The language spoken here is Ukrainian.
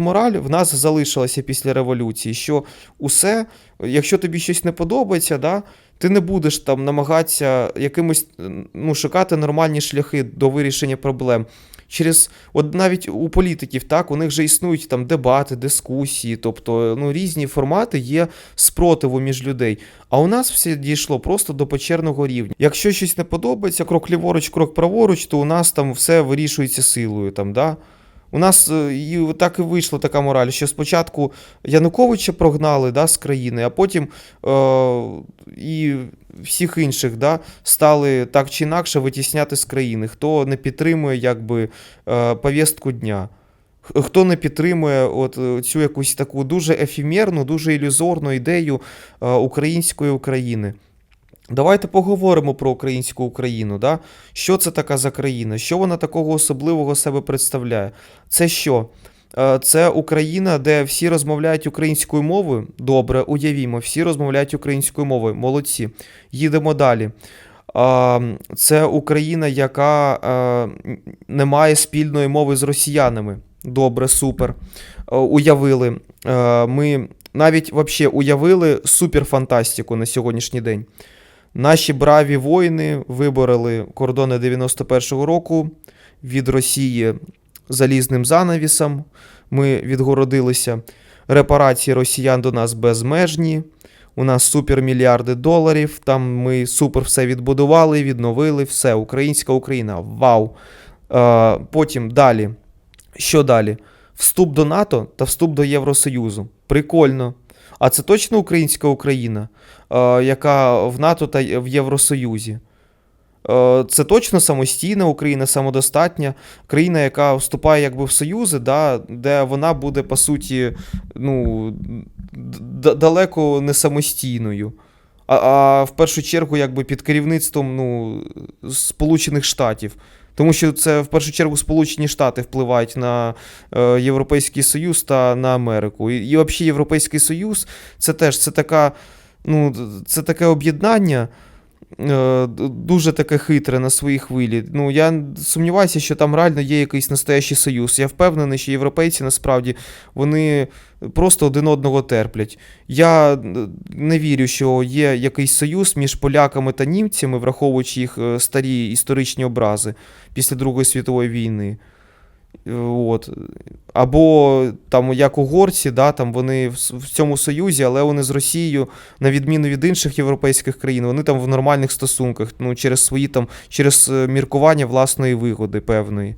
Мораль в нас залишилася після революції, що усе, якщо тобі щось не подобається, да, ти не будеш там намагатися якимось ну, шукати нормальні шляхи до вирішення проблем. Через, от навіть у політиків, так, у них же існують там дебати, дискусії, тобто ну, різні формати є спротиву між людей. А у нас все дійшло просто до печерного рівня. Якщо щось не подобається, крок ліворуч, крок праворуч, то у нас там все вирішується силою. Там, да? У нас е, і так і вийшла така мораль, що спочатку Януковича прогнали да, з країни, а потім е, і всіх інших да, стали так чи інакше витісняти з країни, хто не підтримує якби, е, повістку дня. Хто не підтримує от е, цю якусь таку дуже ефемерну, дуже ілюзорну ідею е, української України. Давайте поговоримо про українську Україну. Да? Що це така за країна? Що вона такого особливого себе представляє? Це що? Е, Це Україна, де всі розмовляють українською мовою. Добре, уявімо, всі розмовляють українською мовою. Молодці. Їдемо далі. Це Україна, яка е, не має спільної мови з росіянами. Добре, супер. Е, Уявили. Ми навіть вообще уявили суперфантастику на сьогоднішній день. Наші браві воїни вибороли кордони 91-го року від Росії залізним занавісом. Ми відгородилися. Репарації росіян до нас безмежні. У нас супермільярди доларів. Там ми супер все відбудували, відновили. Все, українська Україна. Вау! Е, потім далі. Що далі? Вступ до НАТО та вступ до Євросоюзу. Прикольно. А це точно українська Україна, е, яка в НАТО та в Євросоюзі. Е, Це точно самостійна Україна, самодостатня країна, яка вступає якби в союзи, да, де вона буде по суті ну, далеко не самостійною. А, а в першу чергу, якби під керівництвом ну, Сполучених Штатів. Тому що це в першу чергу Сполучені Штати впливають на е, Європейський Союз та на Америку. І, і взагалі Європейський Союз це теж це така, ну, це таке об'єднання. Е, Дуже таке хитре на своїй хвилі. Ну, я сумніваюся, що там реально є якийсь настоящий союз. Я впевнений, що європейці насправді вони просто один одного терплять. Я не вірю, що є якийсь союз між поляками та німцями, враховуючи їх е, старі історичні образи після Другої світової війни. Е, От. Або там, як угорці, да, там вони в, цьому союзі, але вони з Росією, на відміну від інших європейських країн, вони там в нормальних стосунках, ну, через свої там, через е, міркування власної вигоди певної.